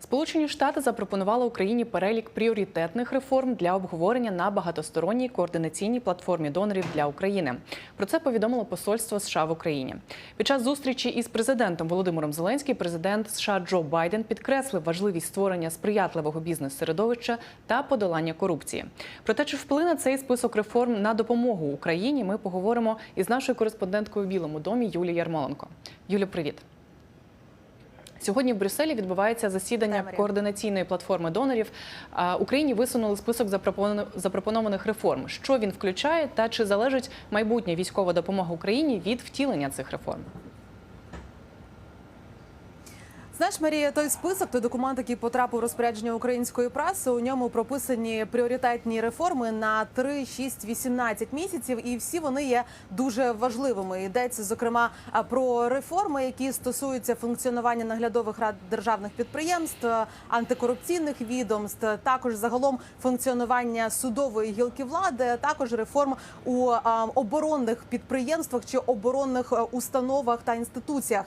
Сполучені Штати запропонували Україні перелік пріоритетних реформ для обговорення на багатосторонній координаційній платформі донорів для України. Про це повідомило посольство США в Україні. Під час зустрічі із президентом Володимиром Зеленським президент США Джо Байден підкреслив важливість створення сприятливого бізнес-середовища та подолання корупції. Про те, чи вплине цей список реформ на допомогу Україні, ми поговоримо із нашою кореспонденткою в Білому домі Юлією Ярмоленко. Юлю, привіт. Сьогодні в Брюсселі відбувається засідання координаційної платформи донорів. Україні висунули список запропоно- запропонованих реформ. Що він включає, та чи залежить майбутня військова допомога Україні від втілення цих реформ? Знаєш, Марія, той список, той документ, який потрапив у розпорядження української преси. У ньому прописані пріоритетні реформи на 3, 6, 18 місяців, і всі вони є дуже важливими. Йдеться зокрема про реформи, які стосуються функціонування наглядових рад державних підприємств, антикорупційних відомств, також загалом функціонування судової гілки влади, також реформ у оборонних підприємствах чи оборонних установах та інституціях.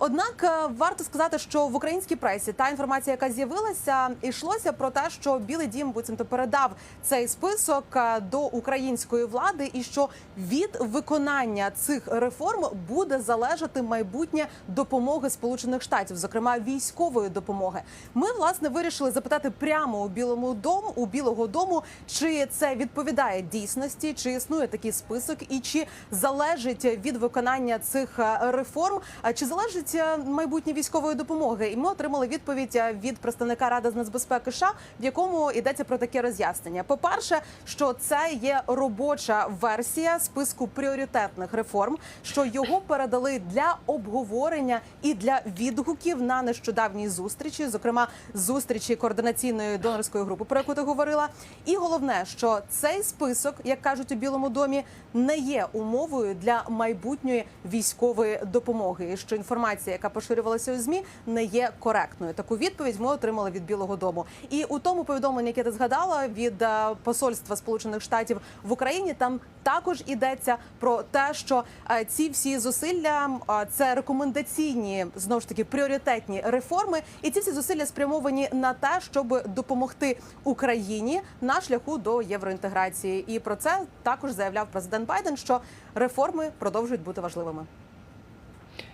Однак е, варто сказати, що в українській пресі та інформація, яка з'явилася, йшлося про те, що Білий Дім буцімто передав цей список е, до української влади, і що від виконання цих реформ буде залежати майбутнє допомоги Сполучених Штатів, зокрема військової допомоги. Ми власне вирішили запитати прямо у Білому дому у Білого Дому, чи це відповідає дійсності, чи існує такий список, і чи залежить від виконання цих е, реформ, чи залежить е, майбутнє військової допомоги? І ми отримали відповідь е, від представника Ради з нацбезпеки США, в якому йдеться про таке роз'яснення. По перше, що це є робоча версія списку пріоритетних реформ, що його передали для обговорення і для відгуків на нещодавній зустрічі, зокрема зустрічі координаційної донорської групи, про яку ти говорила. І головне, що цей список, як кажуть у Білому домі, не є умовою для майбутньої військової допомоги. І що інформація, яка поширювалася у змі, не є коректною. Таку відповідь ми отримали від Білого Дому. І у тому повідомленні, яке ти згадала від е, посольства Сполучених Штатів в Україні, там також йдеться про те, що е, ці всі зусилля це рекомендаційні знову ж таки пріоритетні реформи, і ці всі зусилля спрямовані на те, щоб допомогти Україні на шляху до євроінтеграції. І про це також заявляв президент Байден, що реформи продовжують бути важливими.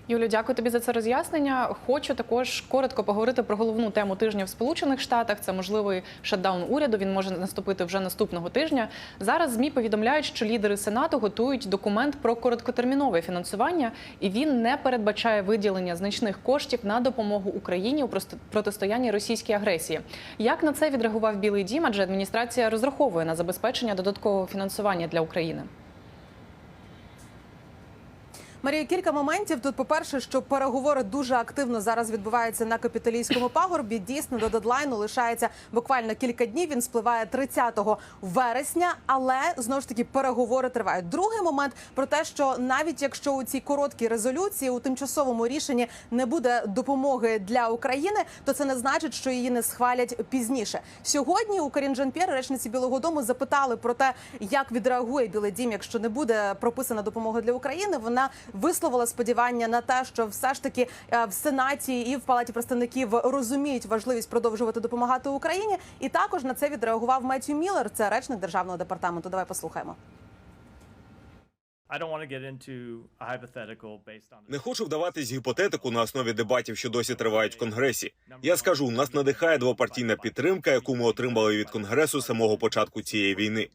Юлю, дякую тобі за це роз'яснення. Хочу також коротко поговорити про головну тему тижня в Сполучених Штатах. Це можливий шатдаун уряду. Він може наступити вже наступного тижня. Зараз змі повідомляють, що лідери сенату готують документ про короткотермінове фінансування, і він не передбачає виділення значних коштів на допомогу Україні у протистоянні російській агресії. Як на це відреагував Білий Дім? Адже адміністрація розраховує на забезпечення додаткового фінансування для України. Марія, кілька моментів. Тут, по-перше, що переговори дуже активно зараз відбуваються на капіталійському пагорбі. Дійсно, до дедлайну лишається буквально кілька днів. Він спливає 30 вересня, але знову ж таки переговори тривають. Другий момент про те, що навіть якщо у цій короткій резолюції у тимчасовому рішенні не буде допомоги для України, то це не значить, що її не схвалять пізніше. Сьогодні у Карін Жан-П'єр, речниці Білого Дому, запитали про те, як відреагує Білий Дім, якщо не буде прописана допомога для України. Вона висловила сподівання на те, що все ж таки е, в Сенаті і в Палаті представників розуміють важливість продовжувати допомагати Україні. І також на це відреагував Меттью Міллер, це речник державного департаменту. Давай послухаємо. Не хочу вдаватись в гіпотетику на основі дебатів, що досі тривають в конгресі. Я скажу, нас надихає двопартійна підтримка, яку ми отримали від конгресу з самого початку цієї війни.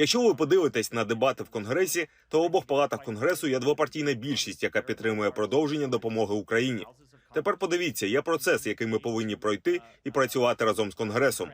Якщо ви подивитесь на дебати в конгресі, то в обох палатах конгресу є двопартійна більшість, яка підтримує продовження допомоги Україні. Тепер подивіться, є процес, який ми повинні пройти і працювати разом з конгресом.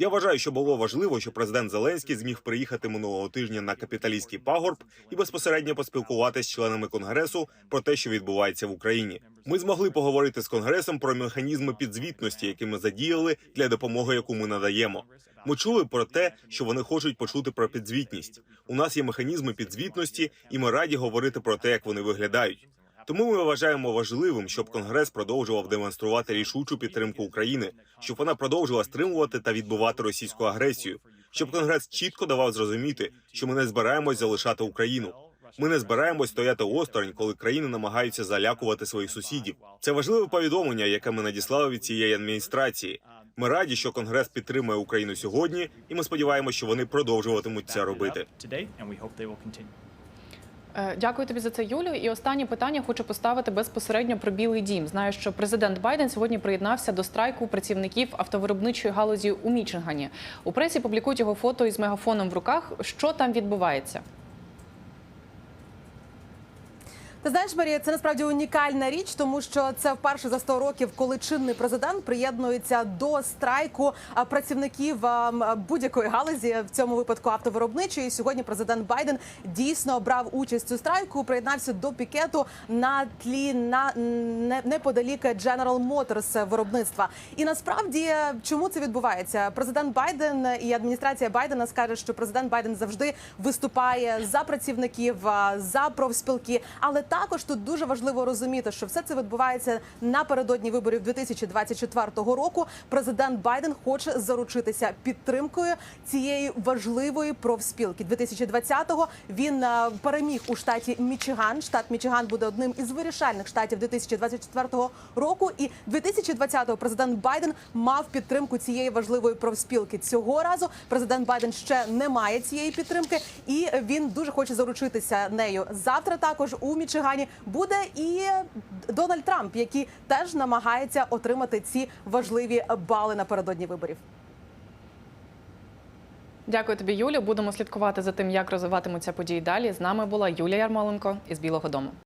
Я вважаю, що було важливо, що президент Зеленський зміг приїхати минулого тижня на капіталістський пагорб і безпосередньо поспілкуватися з членами конгресу про те, що відбувається в Україні. Ми змогли поговорити з конгресом про механізми підзвітності, які ми задіяли для допомоги, яку ми надаємо. Ми чули про те, що вони хочуть почути про підзвітність. У нас є механізми підзвітності, і ми раді говорити про те, як вони виглядають. Тому ми вважаємо важливим, щоб Конгрес продовжував демонструвати рішучу підтримку України, щоб вона продовжила стримувати та відбивати російську агресію, щоб Конгрес чітко давав зрозуміти, що ми не збираємось залишати Україну. Ми не збираємось стояти осторонь, коли країни намагаються залякувати своїх сусідів. Це важливе повідомлення, яке ми надіслали від цієї адміністрації. Ми раді, що Конгрес підтримує Україну сьогодні, і ми сподіваємося, що вони продовжуватимуть це робити. Дякую тобі за це, Юлю. І останнє питання хочу поставити безпосередньо про Білий Дім. Знаю, що президент Байден сьогодні приєднався до страйку працівників автовиробничої галузі у Мічигані. У пресі публікують його фото із мегафоном в руках. Що там відбувається? Ти знаєш, Марія, це насправді унікальна річ, тому що це вперше за 100 років, коли чинний президент приєднується до страйку працівників будь-якої галузі, в цьому випадку автовиробничої. Сьогодні президент Байден дійсно брав участь у страйку, приєднався до пікету на тлі на неподалік General Motors виробництва. І насправді, чому це відбувається? Президент Байден і адміністрація Байдена скаже, що президент Байден завжди виступає за працівників, за профспілки. Але також тут дуже важливо розуміти, що все це відбувається напередодні виборів 2024 року. Президент Байден хоче заручитися підтримкою цієї важливої профспілки. 2020-го він переміг у штаті Мічиган. Штат Мічиган буде одним із вирішальних штатів 2024 року. І 2020-го президент Байден мав підтримку цієї важливої профспілки. Цього разу президент Байден ще не має цієї підтримки, і він дуже хоче заручитися нею. Завтра також у Мічигані буде і Дональд Трамп, який теж намагається отримати ці важливі бали напередодні виборів. Дякую тобі, Юлі. Будемо слідкувати за тим, як розвиватимуться події далі. З нами була Юлія Ярмоленко із Білого Дому.